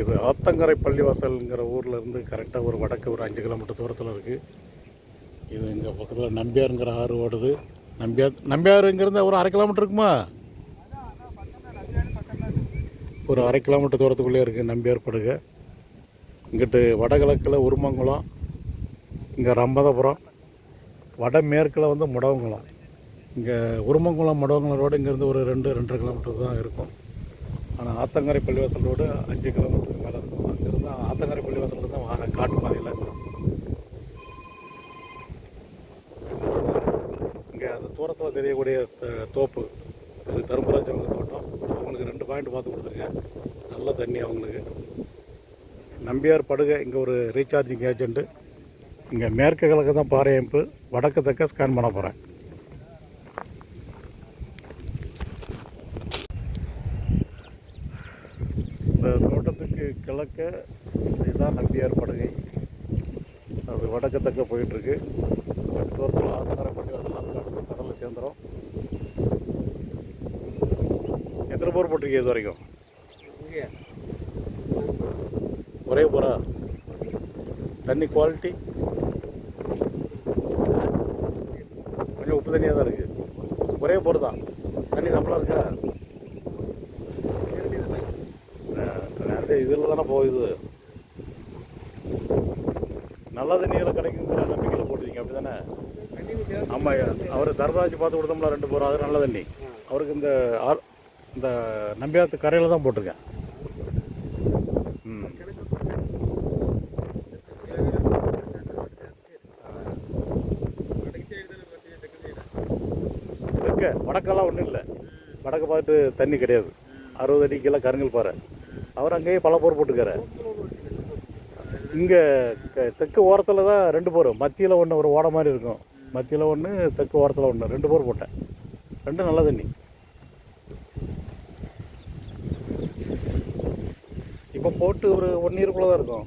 இது ஆத்தங்கரை பள்ளிவாசல்ங்கிற ஊரில் இருந்து கரெக்டாக ஒரு வடக்கு ஒரு அஞ்சு கிலோமீட்டர் தூரத்தில் இருக்குது இது இங்கே பக்கத்தில் நம்பியாருங்கிற ஆறு ஓடுது. நம்பியார் நம்பியாருங்கிறது ஒரு அரை கிலோமீட்டர் இருக்குமா? ஒரு அரை கிலோமீட்டர் தூரத்துக்குள்ளே இருக்குது நம்பியார் படுகை. இங்கிட்டு வடகிழக்கில் உருமங்குளம் இங்கே ரம்பதபுரம் வடமேற்கில் வந்து முடவங்குளம். இங்கே உருமங்குளம் முடவங்குளம் ரோடு இங்கேருந்து ஒரு ரெண்டு ரெண்டரை கிலோமீட்டர் தான் இருக்கும். ஆனால் ஆத்தங்கரை பள்ளிவாசல் ரோடு அஞ்சு கிலோமீட்டருக்கு மேலே இருக்கும். அங்கேருந்து ஆத்தங்கரை பள்ளிவாசல் தான் வார காட்டு பாதையில் இங்கே அந்த தூரத்தில் தெரியக்கூடிய த- தோப்பு திரு தருமராஜ் அவங்க தோட்டம். அவங்களுக்கு ரெண்டு பாயிண்ட் பார்த்து கொடுத்துருக்கேன். நல்ல தண்ணி அவங்களுக்கு. நம்பியார் படுகை இங்கே ஒரு ரீசார்ஜிங் ஏஜென்ட்டு இங்கே மேற்கு கிழக்கு தான் பாறை அமைப்பு. வடக்கு தக்க ஸ்கேன் பண்ண போகிறேன் இந்த தோட்டத்துக்கு கிழக்க இதுதான் நம்பியார் படுகை அது வடக்கு தெற்க போயிட்டுருக்கு தூரத்தில் ஆத்தங்கரை பள்ளிவாசல் அதுக்கு அடுத்து கடலில் சேர்ந்துடும் எத்தனை போர் போட்டிருக்கீங்க இது வரைக்கும்? ஒரே போரா? தண்ணி குவாலிட்டி? கொஞ்சம் உப்பு தண்ணியாக தான் இருக்குது ஒரே போர் தான். தண்ணி சம்பளம் இருக்கா நிறைய இதில் தானே போகுது? நல்ல தண்ணியில் கிடைக்குங்கிற நம்பிக்கையில் போட்டுருக்கீங்க அப்படி தானே ஆமாம் அவர் தர்மராஜ் பார்த்து கொடுத்தோம்ல ரெண்டு போர் அது நல்ல தண்ணி அவருக்கு இந்த ஆர் இந்த நம்பியாத்து கரையில் தான் போட்டிருக்கேன். ம். தெற்க வடக்கெல்லாம் ஒன்றும் இல்லை. வடக்கு பார்த்து தண்ணி கிடையாது. அறுபது அடிக்கெல்லாம் கருங்கல் பாறை. அவர் அங்கேயே பல போர் போட்டுக்காரு இங்கே தெற்கு ஓரத்தில் தான் ரெண்டு போர். மத்தியில் ஒன்று ஒரு ஓட மாதிரி இருக்கும். மத்தியில் ஒன்று தெற்கு ஓரத்தில் ஒன்று ரெண்டு போர் போட்டேன். ரெண்டும் நல்ல தண்ணி. இப்போ போட்டு ஒரு ஒன் இயருக்குள்ளே தான் இருக்கும்.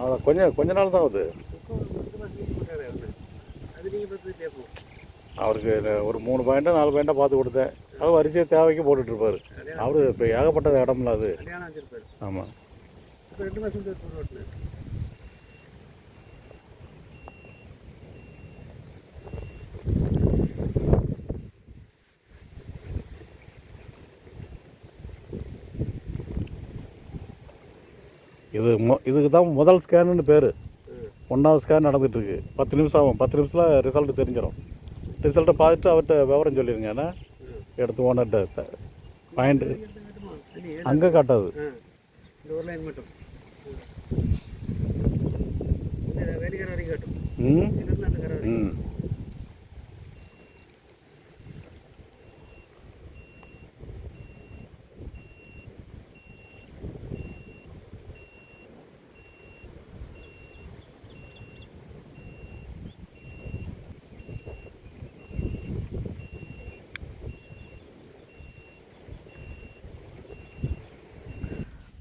அதான் கொஞ்சம் கொஞ்ச நாள் தான் ஆகுது. அது அவருக்கு ஒரு மூணு பாயிண்ட்டாக நாலு பாயிண்ட்டாக பார்த்து கொடுத்தேன். அவர் வரிசையை தேவைக்கு போட்டுட்ருப்பார். அவர் இப்போ ஏகப்பட்ட இடம்ல அது. ஆமாம் இது மொ இதுக்கு தான் முதல் ஸ்கேனுன்னு பேர். ஒன்றாவது ஸ்கேன் நடந்துகிட்ருக்கு பத்து நிமிஷம் ஆகும். பத்து நிமிஷத்தில் ரிசல்ட் தெரிஞ்சிடும் ரிசல்ட்டை பார்த்துட்டு அவர்கிட்ட விவரம் சொல்லிடுங்க ஏன்னா எடுத்து ஓனர்கிட்ட பாயிண்ட்டு தண்ணி அங்கே காட்டாது. ஆ இந்த ஒரு லைன் மட்டும் இந்த வேலிக்கரை வரைக்கும் கட்டும் ம் இங்கிருந்து அந்த கரை வரைக்கும் ம்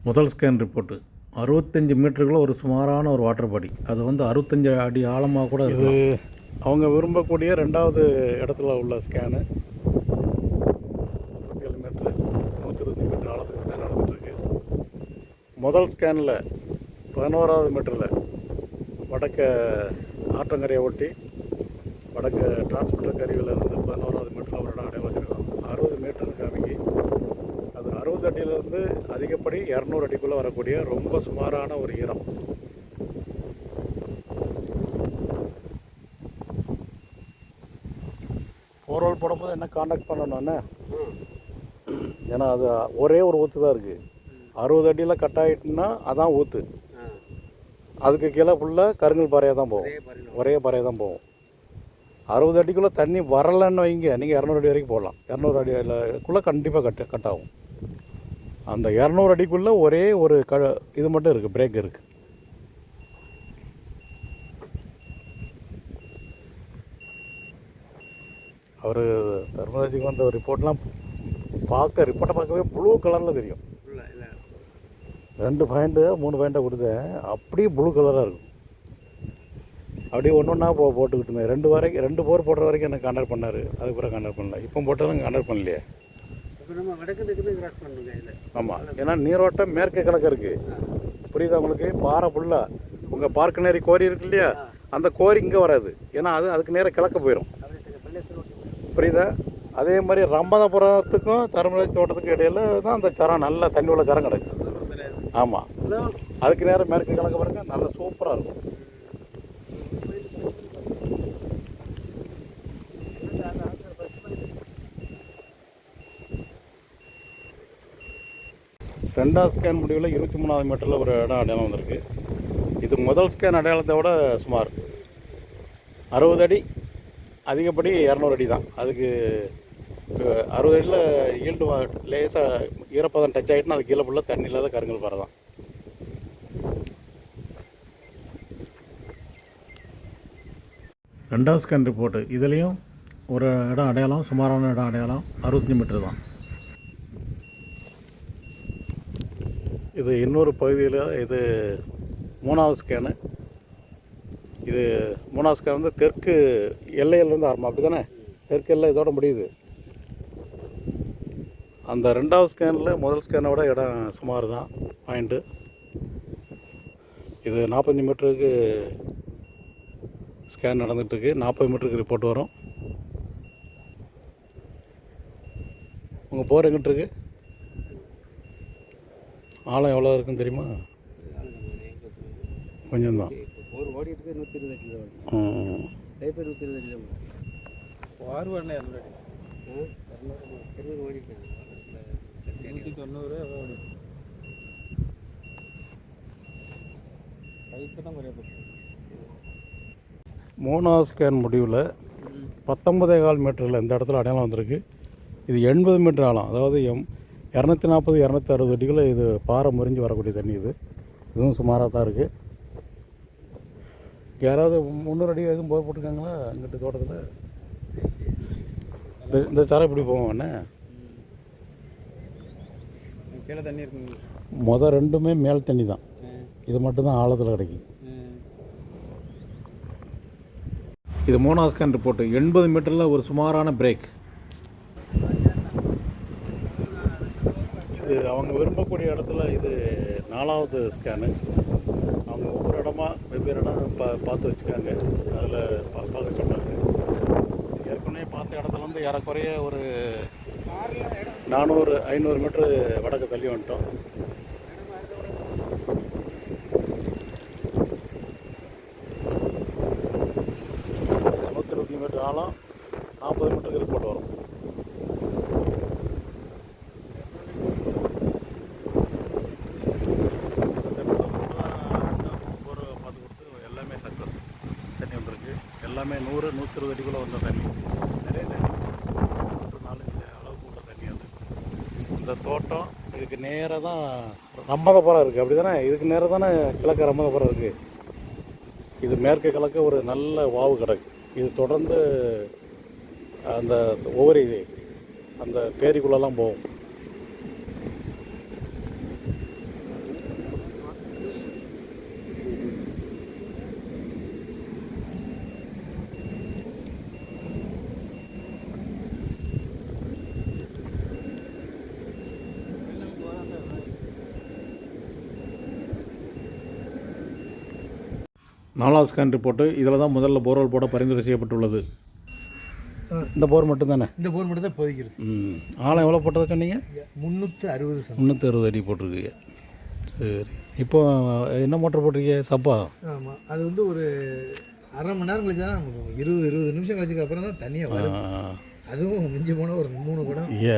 முதல் ஸ்கேன் ரிப்போர்ட்டு அறுபத்தஞ்சு மீட்டருக்குள்ள ஒரு சுமாரான ஒரு வாட்டர் பாடி அது வந்து அறுபத்தஞ்சு அடி ஆழமாக கூட இது அவங்க விரும்பக்கூடிய ரெண்டாவது இடத்துல உள்ள ஸ்கேனு ஏழு மீட்ரு நூற்றி மீட்டர் ஆழத்துக்கு தான் நடந்துகிட்ருக்கு முதல் ஸ்கேனில் பதினோராவது மீட்டரில் வடக்க ஆற்றங்கரையை ஒட்டி வடக்க டிரான்ஸ்மிட்டர் கருவியில் இருந்து பதினோராவது மீட்டரில் ஒரு இடம் அடையாளம் வச்சுருக்கோம் அறுபது மீட்டர் காமிக்கி அடியிலேருந்து அதிகப்படி இரநூறு அடிக்குள்ளே வரக்கூடிய ரொம்ப சுமாரான ஒரு ஈரம். போர்வல் போடும்போது என்ன காண்டாக்ட் பண்ணணும்னா ஏன்னா அது ஒரே ஒரு ஊற்று தான் இருக்குது அறுபது அடியில் கட் ஆகிட்டுன்னா அதான் ஊற்று அதுக்கு கீழே ஃபுல்லாக கருங்கல் பாறையாக தான் போகும். ஒரே பாறையாக தான் போகும். அறுபது அடிக்குள்ளே தண்ணி வரலன்னு வைங்க. நீங்கள் இரநூறு அடி வரைக்கும் போடலாம். இரநூறு அடிக்குள்ளே கண்டிப்பாக கட் கட் ஆகும். அந்த இரநூறு அடிக்குள்ளே ஒரே ஒரு க இது மட்டும் இருக்குது பிரேக் இருக்குது அவர் தர்மராஜுக்கு வந்த ரிப்போர்ட்லாம் பார்க்க ரிப்போர்ட்டை பார்க்கவே ப்ளூ கலரில் தெரியும். ரெண்டு பாயிண்ட்டு மூணு பாயிண்ட்டை கொடுத்தேன் அப்படியே ப்ளூ கலராக இருக்கும். அப்படியே ஒன்று ஒன்றா போ போட்டுக்கிட்டு இருந்தேன். ரெண்டு வரைக்கும் ரெண்டு போர் போடுற வரைக்கும் எனக்கு கான்டாக்ட் பண்ணார்? அதுக்கப்புறம் கான்டாக்ட் பண்ணல. இப்போ போட்டதும் கான்டாக்ட் பண்ணலையே. நம்ம வடக்கு தெற்கு கிராஸ் பண்ணுங்க இதில் ஆமாம் ஏன்னா நீரோட்டம் மேற்கு கிழக்கு இருக்குது புரியுதா உங்களுக்கு? பாறை ஃபுல்லாக உங்கள் பார்க்கநேரி கோரி இருக்கு இல்லையா? அந்த கோரி இங்கே வராது. ஏன்னா அது அதுக்கு நேராக கிழக்க போயிடும் புரியுதா? அதே மாதிரி ரம்பதபுரத்துக்கும் தருமலை தோட்டத்துக்கும் இடையில தான் அந்த சரம் நல்ல தண்ணி உள்ள சரம் கிடக்கு. ஆமாம் அதுக்கு நேரம் மேற்கு கிழக்கு பாருங்க. நல்ல சூப்பராக இருக்கும். ரெண்டாவது ஸ்கேன் முடிவில் இருபத்தி மூணாவது மீட்டரில் ஒரு இடம் அடையாளம் வந்திருக்கு. இது முதல் ஸ்கேன் அடையாளத்தை விட சுமார் அறுபது அடி அதிகப்படி இரநூறு அடி தான். அதுக்கு அறுபது அடியில் ஈல்டு லேசாக ஈரப்பதம் டச் ஆகிட்டுனா அது கீழே ஃபுல்லாக தண்ணி இல்லாத கருங்கல் பாறை தான். ரெண்டாவது ஸ்கேன் ரிப்போர்ட்டு இதுலேயும் ஒரு இடம் அடையாளம் சுமாரான இடம் அடையாளம் அறுபத்தஞ்சு மீட்டர் தான். இது இன்னொரு பகுதியில் இது மூணாவது ஸ்கேனு இது மூணாவது ஸ்கேன் வந்து தெற்கு எல்லையிலேருந்து ஆரம்பம். அப்படி தானே தெற்கு எல்லை இதோட முடியுது. அந்த ரெண்டாவது ஸ்கேனில் முதல் ஸ்கேனை விட இடம் சுமார் தான் பாயிண்ட்டு இது நாற்பத்தஞ்சு மீட்டருக்கு ஸ்கேன் நடந்துகிட்ருக்கு நாற்பது மீட்டருக்கு ரிப்போர்ட் வரும். உங்கள் போர் எங்கிட்டிருக்கு? ஆழம் எவ்வளோ இருக்குன்னு தெரியுமா? கொஞ்சம் தான் ஒரு ஓடிட்டு நூற்றி இருபது கிலோ டைப்பர் நூற்றி இருபது கிலோ பார்வண்ணே ஓடிட்டு நூற்றி தொண்ணூறு ஓடி ஸ்கேன் முடிவில் பத்தொன்பதே கால் மீட்டரில் இந்த இடத்துல அடையாளம் வந்திருக்கு. இது எண்பது மீட்டர் ஆழம். அதாவது எம் இரநூத்தி நாற்பது இரநூத்தி அறுபது அடிக்குள்ள இது பாறை முறிஞ்சு வரக்கூடிய தண்ணி இது. இதுவும் சுமாராக தான் இருக்குது யாராவது முந்நூறு அடி எதுவும் போர் போட்டிருக்காங்களா? அங்கிட்டு தோட்டத்தில்? இந்த இந்த சாரம் இப்படி போவோம் அண்ணே? கீழே தண்ணி இருக்குங்க. மொதல் ரெண்டுமே மேல் தண்ணி தான். இது மட்டும்தான் ஆழத்தில் கிடைக்கும். இது மூணாவது ஸ்கேன் ரிப்போர்ட்டு எண்பது மீட்டரில் ஒரு சுமாரான பிரேக் இது அவங்க விரும்பக்கூடிய இடத்துல இது நாலாவது ஸ்கேனு அவங்க ஒவ்வொரு இடமா வெவ்வேறு இடம் பா பார்த்து வச்சுக்காங்க. அதில் பா பார்க்க சொன்னாங்க ஏற்கனவே பார்த்த இடத்துலேருந்து ஏறக்குறைய ஒரு நானூறு ஐநூறு மீட்ரு வடக்கு தள்ளி வந்துட்டோம். நூற்றி இருபத்தி மீட்டர் ஆழம் நாற்பது மீட்டருக்கு ரிப்போர்ட் வரும் ஒரு பார்த்து கொடுத்து எல்லாமே சக்ஸஸ் தண்ணி வந்திருக்கு எல்லாமே நூறு நூற்றி இருபது அடிக்குள்ளே வந்த தண்ணி நிறைய தண்ணி ஒரு நாலஞ்சு அளவுக்கு உள்ள தண்ணி அது இந்த தோட்டம் இதுக்கு நேராக தான் ரம்மதபுரம் இருக்குது அப்படி தானே இதுக்கு நேராக தானே கிழக்கு ரம்மதபுரம் இருக்குது இது மேற்கு கிழக்கு ஒரு நல்ல வாவு கிடக்கு. இது தொடர்ந்து அந்த ஒவ்வொரு இது அந்த தேரிக்குள்ளெல்லாம் போகும். நாலாவது ஸ்கேன் ரிப்போர்ட்டு இதில் தான் முதல்ல போர்வெல் போட பரிந்துரை செய்யப்பட்டுள்ளது. இந்த போர் மட்டும்தானே? இந்த போர் மட்டும் தான் ம். ஆழம் எவ்வளோ போட்டதை சொன்னீங்க? முந்நூற்றி அறுபது முந்நூற்றி அறுபது அடி போட்டிருக்கீங்க. சரி. இப்போ என்ன மோட்டர் போட்டிருக்கீங்க? சப்பா? ஆமாம் அது வந்து ஒரு அரை மணி நேரம் கழிச்சு தான் இருபது இருபது நிமிஷம் கழிச்சுக்கு அப்புறம் தான் தண்ணியாக வரும். அதுவும் மிஞ்சி போனால் ஒரு மூணு குடம். ஏ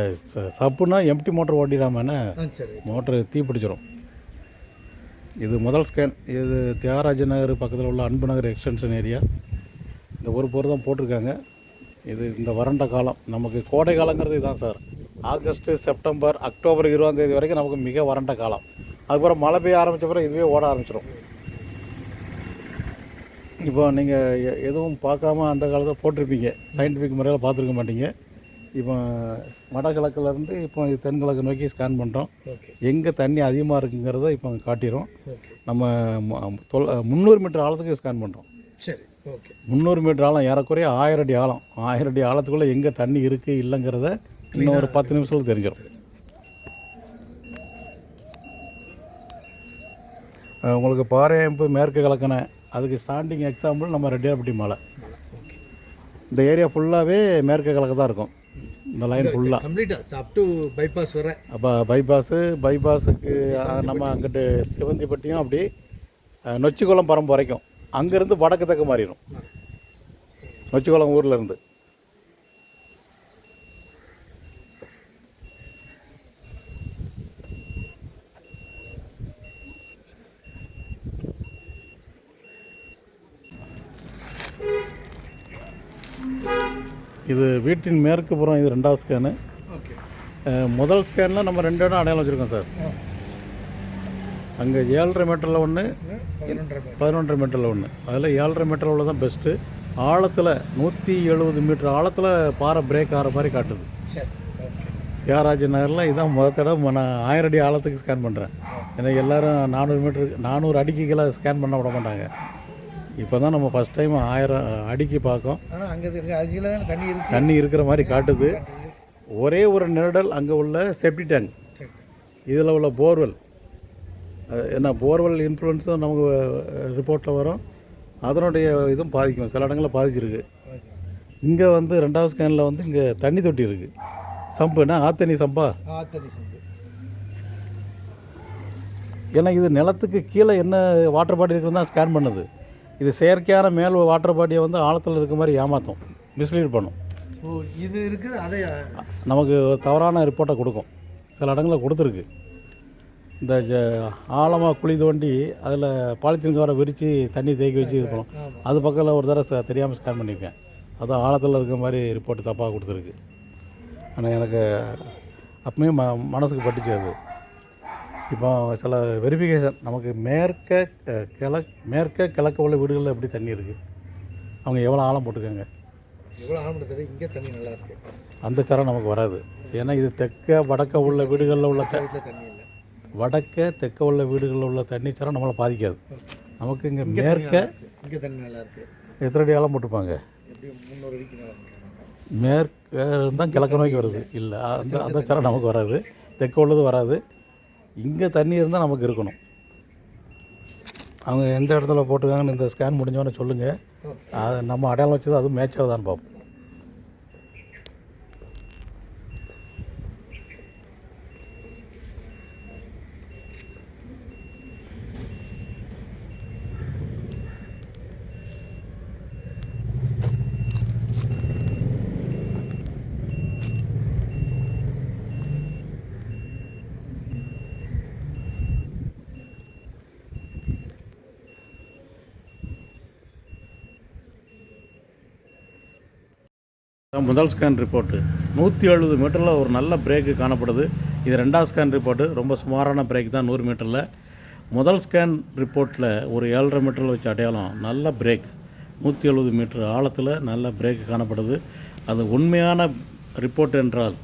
சப்புனா எம்டி மோட்டர் ஓட்டிடாமண்ணே சரி. மோட்டர் தீ பிடிச்சிரும் இது முதல் ஸ்கேன் இது தியாகராஜ நகர் பக்கத்தில் உள்ள அன்பு நகர் எக்ஸ்டென்ஷன் ஏரியா இந்த ஒரு போர் தான் போட்டிருக்காங்க. இது இந்த வறண்ட காலம். நமக்கு கோடை காலங்கிறது இதுதான் சார் ஆகஸ்ட்டு செப்டம்பர் அக்டோபர் இருபதாம் தேதி வரைக்கும் நமக்கு மிக வறண்ட காலம். அதுக்கப்புறம் மழை பெய்ய ஆரம்பித்த பிறகு இதுவே ஓட ஆரம்பிச்சிடும் இப்போ நீங்கள் எதுவும் பார்க்காம அந்த காலத்தில் போட்டிருப்பீங்க. சயின்டிஃபிக் முறையில் பார்த்துருக்க மாட்டீங்க. இப்போ வடகிழக்குலேருந்து இப்போ தென்கிழக்கு நோக்கி ஸ்கேன் பண்ணுறோம் எங்கே தண்ணி அதிகமாக இருக்குங்கிறத இப்போ காட்டிடும் நம்ம முந்நூறு மீட்டர் ஆழத்துக்கு ஸ்கேன் பண்ணுறோம் சரி ஓகே. முந்நூறு மீட்டர் ஆழம் ஏறக்குறைய ஆயிரம் அடி ஆழம். ஆயிரம் அடி ஆழத்துக்குள்ளே எங்கே தண்ணி இருக்குது இல்லைங்கிறத இன்னும் ஒரு பத்து நிமிஷத்தில் தெரிஞ்சிடும் உங்களுக்கு பாறையம்பு மேற்கு கிழக்கன அதுக்கு ஸ்டாண்டிங் எக்ஸாம்பிள் நம்ம ரெட்டியார்பட்டி மலை. இந்த ஏரியா ஃபுல்லாகவே மேற்கு கிழக்கு தான் இருக்கும். இந்த லைன் ஃபுல்லாக கம்ப்ளீட்டாக அப் டு பைபாஸ் வர. அப்போ பைபாஸு பைபாஸுக்கு நம்ம அங்கிட்டு சிவந்திப்பட்டியும் அப்படி நொச்சிக்குளம் பரம்பு வரைக்கும். அங்கேருந்து வடக்கு தக்க மாறிடும். நொச்சிக்குளம் ஊரில் இது வீட்டின் மேற்கு புறம் இது ரெண்டாவது ஸ்கேனு முதல் ஸ்கேனில் நம்ம ரெண்டு இடம் அடையாளம் வச்சுருக்கோம் சார். அங்கே ஏழரை மீட்டரில் ஒன்று பதினொன்றரை மீட்டரில் ஒன்று அதில் ஏழரை மீட்டரில் உள்ள தான் பெஸ்ட்டு ஆழத்தில் நூற்றி எழுபது மீட்டர் ஆழத்தில் பாறை பிரேக் ஆகிற மாதிரி காட்டுது. தியாகராஜ நகரில் இதான் முதல் தடவை நான் ஆயிரம் அடி ஆழத்துக்கு ஸ்கேன் பண்ணுறேன் ஏன்னா எல்லாரும் நானூறு மீட்டர் நானூறு அடிக்கு கீழே ஸ்கேன் பண்ண விட மாட்டாங்க. இப்போ தான் நம்ம ஃபஸ்ட் டைம் ஆயிரம் அடிக்கு பார்க்கோம் ஆனால் அங்கே தான் தண்ணி இருக்கு. தண்ணி இருக்கிற மாதிரி காட்டுது. ஒரே ஒரு நிழல் அங்கே உள்ள செப்டி டேங்க் இதில் உள்ள போர்வெல் என்ன போர்வெல் இன்ஃப்ளூயன்ஸும் நமக்கு ரிப்போர்ட்டில் வரும். அதனுடைய இதுவும் பாதிக்கும். சில இடங்களில் பாதிச்சிருக்கு. இங்கே வந்து ரெண்டாவது ஸ்கேனில் வந்து இங்கே தண்ணி தொட்டி இருக்குது சம்புனா ஆத்தண்ணி சம்பா? ஆத்தடி சந்து ஏன்னா இது நிலத்துக்கு கீழே என்ன வாட்டர் பாடி இருக்குன்னு தான் ஸ்கேன் பண்ணுது. இது செயற்கையான மேல் வாட்டர் பாடியை வந்து ஆழத்தில் இருக்க மாதிரி ஏமாற்றும் மிஸ்லீட் பண்ணும். இது இருக்குது அதை நமக்கு ஒரு தவறான ரிப்போர்ட்டை கொடுக்கும். சில இடங்களில் கொடுத்துருக்கு. இந்த ஜ ஆழமாக குழி தோண்டி அதில் பாலித்தீன் கவரை விரித்து தண்ணி தேக்கி வச்சு இது பண்ணும். அது பக்கத்தில் ஒரு தடவை ச- தெரியாமல் ஸ்கேன் பண்ணியிருக்கேன் அது ஆழத்தில் இருக்க மாதிரி ரிப்போர்ட் தப்பாக கொடுத்துருக்கு. ஆனால் எனக்கு அப்பவுமே ம மனசுக்கு பட்டுச்சு அது. இப்போ சில வெரிஃபிகேஷன் நமக்கு மேற்க கிழக் மேற்க கிழக்க உள்ள வீடுகளில் எப்படி தண்ணி இருக்குது அவங்க எவ்வளோ ஆழம் போட்டுக்கோங்க எவ்வளோ ஆரம்பத்தில் தெரியும் இங்கே தண்ணி நல்லா இருக்கு. அந்த சரம் நமக்கு வராது. ஏன்னா இது தெற்க வடக்க உள்ள வீடுகளில் உள்ள தண்ணி இல்லை. வடக்க தெற்க உள்ள வீடுகளில் உள்ள தண்ணி சரம் நம்மளை பாதிக்காது. நமக்கு இங்கே மேற்க இங்கே தண்ணி நல்லா இருக்கு. எத்தனை அடி ஆழம் போட்டுப்பாங்க? மேற்கு தான் கிழக்கு நோக்கி வருது. இல்லை அந்த அந்த சரம் நமக்கு வராது. தெற்க உள்ளது வராது. இங்கே தண்ணி இருந்தால் நமக்கு இருக்கணும். அவங்க எந்த இடத்துல போட்டிருக்காங்கன்னு இந்த ஸ்கேன் முடிஞ்சோடனே சொல்லுங்கள் அது நம்ம அடையாளம் வச்சது அதுவும் மேட்ச் ஆகுதான்னு பார்ப்போம் முதல் ஸ்கேன் ரிப்போர்ட்டு நூற்றி எழுபது மீட்டரில் ஒரு நல்ல பிரேக்கு காணப்படுது. இது ரெண்டாவது ஸ்கேன் ரிப்போர்ட்டு ரொம்ப சுமாரான பிரேக் தான் நூறு மீட்டரில் முதல் ஸ்கேன் ரிப்போர்ட்டில் ஒரு ஏழரை மீட்டரில் வச்சு அடையாளம் நல்ல பிரேக் நூற்றி எழுபது மீட்டர் ஆழத்தில் நல்ல பிரேக் காணப்படுது. அது உண்மையான ரிப்போர்ட் என்றால்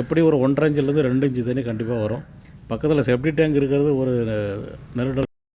எப்படி ஒரு ஒன்றரை இன்ச்சிலேருந்து ரெண்டு இன்ச்சு தண்ணி கண்டிப்பாக வரும். பக்கத்தில் செப்டி டேங்க் இருக்கிறது ஒரு நெருடல்